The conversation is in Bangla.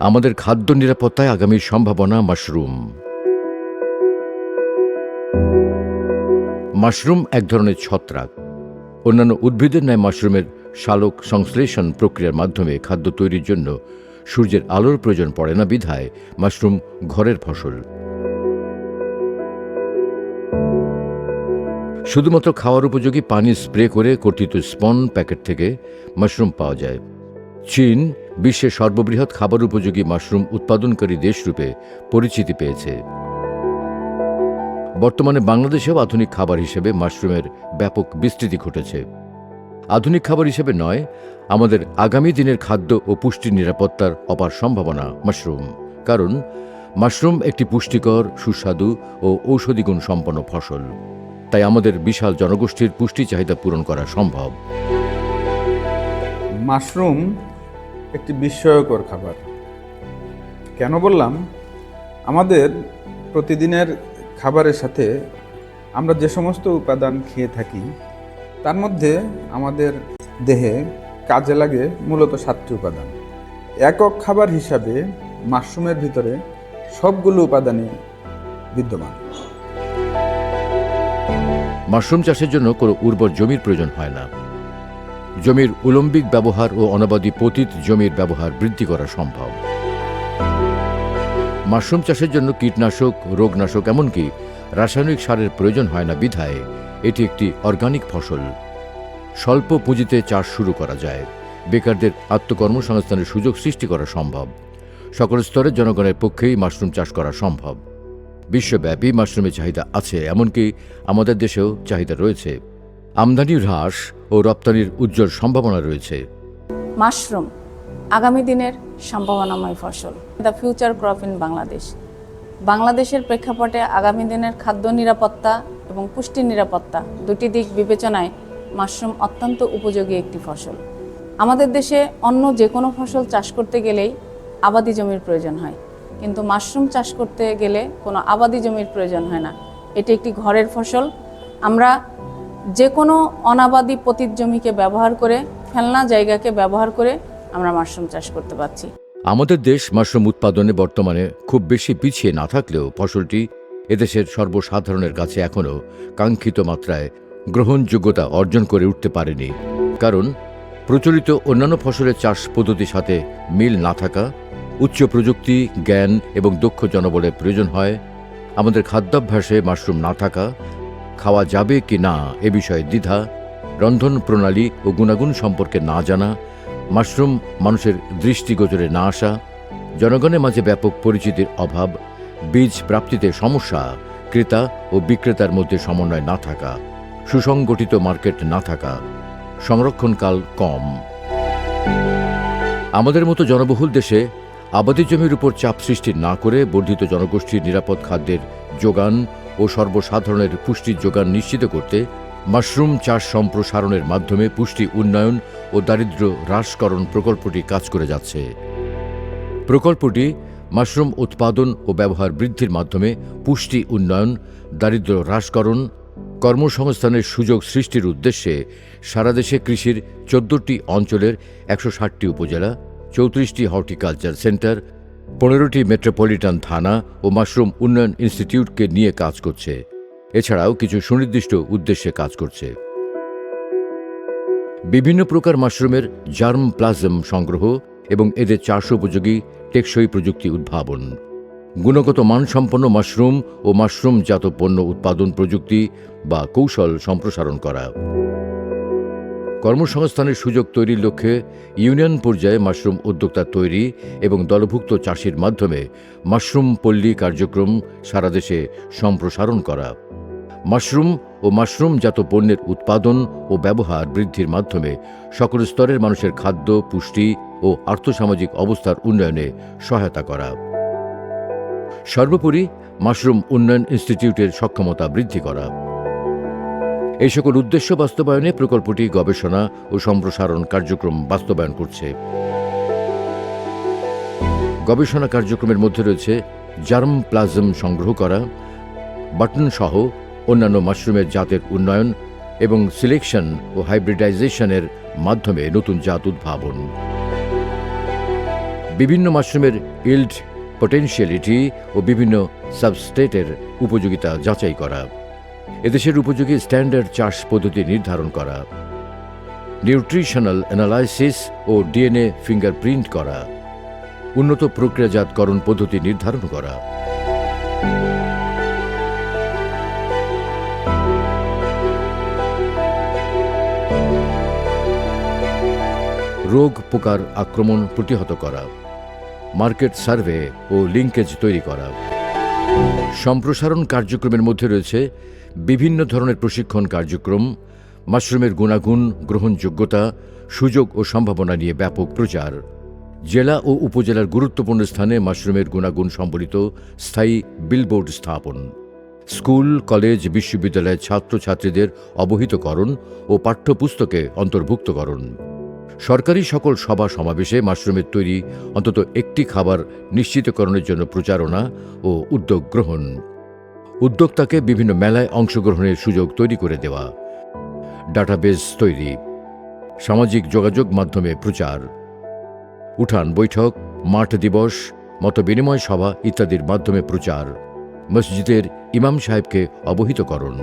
আমাদের খাদ্য নিরাপত্তায় আগামীর সম্ভাবনা মাশরুম। মাশরুম এক ধরনের ছত্রাক। অন্যান্য উদ্ভিদের ন্যায় মাশরুমের শালক সংশ্লেষণ প্রক্রিয়ার মাধ্যমে খাদ্য তৈরির জন্য সূর্যের আলোর প্রয়োজন পড়ে না বিধায় মাশরুম ঘরের ফসল। শুধুমাত্র খাওয়ার উপযোগী পানি স্প্রে করে কর্তৃত স্পন প্যাকেট থেকে মাশরুম পাওয়া যায়। চীন বিশ্বের সর্ববৃহৎ খাবার উপযোগী মাশরুম উৎপাদনকারী দেশরূপে পরিচিতি পেয়েছে। বর্তমানে বাংলাদেশেও আধুনিক খাবার হিসেবে মাশরুমের ব্যাপক বিস্তৃতি ঘটেছে। আধুনিক খাবার হিসেবে নয়, আমাদের আগামী দিনের খাদ্য ও পুষ্টি নিরাপত্তার অপার সম্ভাবনা মাশরুম। কারণ, মাশরুম একটি পুষ্টিকর, সুস্বাদু ও ঔষধিগুণ সম্পন্ন ফসল। তাই আমাদের বিশাল জনগোষ্ঠীর পুষ্টি চাহিদা পূরণ করা সম্ভব। মাশরুম একটি বিস্ময়কর খাবার। কেন বললাম? আমাদের প্রতিদিনের খাবারের সাথে আমরা যে সমস্ত উপাদান খেয়ে থাকি, তার মধ্যে আমাদের দেহে কাজে লাগে মূলত সাতটি উপাদান। একক খাবার হিসাবে মাশরুমের ভিতরে সবগুলো উপাদানই বিদ্যমান। মাশরুম চাষের জন্য কোনো উর্বর জমির প্রয়োজন হয় না। জমির উলম্বিক ব্যবহার ও অনাবাদী পতিত জমির ব্যবহার বৃদ্ধি করা সম্ভব। মাশরুম চাষের জন্য কীটনাশক, রোগনাশক এমনকি রাসায়নিক সারের প্রয়োজন হয় না বিধায় এটি একটি অর্গানিক ফসল। স্বল্প পুঁজিতে চাষ শুরু করা যায়। বেকারদের আত্মকর্মসংস্থানের সুযোগ সৃষ্টি করা সম্ভব। সকল স্তরের জনগণের পক্ষেই মাশরুম চাষ করা সম্ভব। বিশ্বব্যাপী মাশরুমের চাহিদা আছে, এমনকি আমাদের দেশেও চাহিদা রয়েছে। আমদানি হ্রাস ও রপ্তানির উজ্জ্বল সম্ভাবনা রয়েছে। মাশরুম, আগামী দিনের সম্ভাবনাময় ফসল। The future crop in Bangladesh বাংলাদেশের প্রেক্ষাপটে আগামী দিনের খাদ্য নিরাপত্তা এবং পুষ্টি নিরাপত্তা দুটি দিক বিবেচনায় মাশরুম অত্যন্ত উপযোগী একটি ফসল। আমাদের দেশে অন্য যে কোনো ফসল চাষ করতে গেলেই আবাদি জমির প্রয়োজন হয়। কিন্তু মাশরুম চাষ করতে গেলে কোনো আবাদি জমির প্রয়োজন হয় না। এটি একটি ঘরের ফসল। আমরা যে কোনো অনাবাদী পতিত জমিকে ব্যবহার করে ফেলনা জায়গাকে ব্যবহার করে আমরা মাশরুম চাষ করতে পারছি। আমাদের দেশ মাশরুম উৎপাদনে বর্তমানে খুব বেশি পিছিয়ে না থাকলেও ফসলটি এদেশের সর্বসাধারণের কাছে এখনও কাঙ্ক্ষিত মাত্রায় গ্রহণযোগ্যতা অর্জন করে উঠতে পারেনি। কারণ প্রচলিত অন্যান্য ফসলের চাষ পদ্ধতির সাথে মিল না থাকা, উচ্চ প্রযুক্তি, জ্ঞান এবং দক্ষ জনবলের প্রয়োজন হয়, আমাদের খাদ্যাভ্যাসে মাশরুম না থাকা খাওয়া যাবে কি না এ বিষয়ে দ্বিধা, রন্ধন প্রণালী ও গুণাগুণ সম্পর্কে না জানা, মাশরুম মানুষের দৃষ্টিগোচরে না আসা, জনগণের মাঝে ব্যাপক পরিচিতির অভাব, বীজ প্রাপ্তিতে সমস্যা, ক্রেতা ও বিক্রেতার মধ্যে সমন্বয় না থাকা, সুসংগঠিত মার্কেট না থাকা, সংরক্ষণকাল কম। আমাদের মতো জনবহুল দেশে আবাদি জমির উপর চাপ সৃষ্টি না করে বর্ধিত জনগোষ্ঠীর নিরাপদ খাদ্যের যোগান ও সর্বসাধারণের পুষ্টির যোগান নিশ্চিত করতে মাশরুম চাষ সম্প্রসারণের মাধ্যমে পুষ্টি উন্নয়ন ও দারিদ্র্য হ্রাসকরণ প্রকল্পটি কাজ করে যাচ্ছে। প্রকল্পটি মাশরুম উৎপাদন ও ব্যবহার বৃদ্ধির মাধ্যমে পুষ্টি উন্নয়ন দারিদ্র্য হ্রাসকরণ, কর্মসংস্থানের সুযোগ সৃষ্টির উদ্দেশ্যে সারা দেশে কৃষির চোদ্দটি অঞ্চলের একশো ষাটটি উপজেলা, চৌত্রিশটি হর্টিকালচার সেন্টার পনেরোটি মেট্রোপলিটন থানা ও মাশরুম উন্নয়ন ইনস্টিটিউটকে নিয়ে কাজ করছে। এছাড়াও কিছু সুনির্দিষ্ট উদ্দেশ্যে কাজ করছে। বিভিন্ন প্রকার মাশরুমের জার্ম প্লাজম সংগ্রহ এবং এদের চাষ উপযোগী টেকসই প্রযুক্তি উদ্ভাবন। গুণগত মানসম্পন্ন মাশরুম ও মাশরুমজাত পণ্য উৎপাদন প্রযুক্তি বা কৌশল সম্প্রসারণ করা। কর্মসংস্থানের সুযোগ তৈরির লক্ষ্যে ইউনিয়ন পর্যায়ে মাশরুম উদ্যোক্তা তৈরি এবং দলভুক্ত চাষির মাধ্যমে মাশরুম পল্লী কার্যক্রম সারা দেশে সম্প্রসারণ করা। মাশরুম ও মাশরুমজাত পণ্যের উৎপাদন ও ব্যবহার বৃদ্ধির মাধ্যমে সকল স্তরের মানুষের খাদ্য, পুষ্টি ও আর্থসামাজিক অবস্থার উন্নয়নে সহায়তা করা। সর্বোপরি মাশরুম উন্নয়ন ইনস্টিটিউটের সক্ষমতা বৃদ্ধি করা। এই সকল উদ্দেশ্য বাস্তবায়নে প্রকল্পটি গবেষণা ও সম্প্রসারণ কার্যক্রম বাস্তবায়ন করছে। গবেষণা কার্যক্রমের মধ্যে রয়েছে জার্ম প্লাজম সংগ্রহ করা, বাটন সহ অন্যান্য মাশরুমের জাতের উন্নয়ন এবং সিলেকশন ও হাইব্রিডাইজেশনের মাধ্যমে নতুন জাত উদ্ভাবন। বিভিন্ন মাশরুমের ইল্ড, পটেনশিয়ালিটি ও বিভিন্ন সাবস্টেটের উপযোগিতা যাচাই করা। এদেশের উপযোগী স্ট্যান্ডার্ড চাষ পদ্ধতি নির্ধারণ করা, নিউট্রিশনাল অ্যানালাইসিস ও ডিএনএ ফিঙ্গারপ্রিন্ট করা, উন্নত প্রক্রিয়াজাতকরণ পদ্ধতি নির্ধারণ করা। রোগ পোকার আক্রমণ প্রতিহত করা, মার্কেট সার্ভে ও লিঙ্কেজ তৈরি করা। সম্প্রসারণ কার্যক্রমের মধ্যে রয়েছে বিভিন্ন ধরনের প্রশিক্ষণ কার্যক্রম, মাশরুমের গুণাগুণ, গ্রহণযোগ্যতা, সুযোগ ও সম্ভাবনা নিয়ে ব্যাপক প্রচার। জেলা ও উপজেলার গুরুত্বপূর্ণ স্থানে মাশরুমের গুণাগুণ সম্বলিত স্থায়ী বিলবোর্ড স্থাপন। স্কুল, কলেজ, বিশ্ববিদ্যালয়ের ছাত্রছাত্রীদের অবহিতকরণ ও পাঠ্যপুস্তকে অন্তর্ভুক্তকরণ সরকারি সকল সভা সমাবেশে মাশরুমের তৈরি অন্তত একটি খাবার নিশ্চিতকরণের জন্য প্রচারণা ও উদ্যোগ গ্রহণ। উদ্যোক্তাকে বিভিন্ন মেলায় অংশগ্রহণের সুযোগ তৈরি করে দেওয়া। ডাটাবেস তৈরি। সামাজিক যোগাযোগ মাধ্যমে প্রচার। উঠান বৈঠক, মাঠ দিবস, মতবিনিময় সভা ইত্যাদির মাধ্যমে প্রচার। মসজিদের ইমাম সাহেবকে অবহিতকরণ।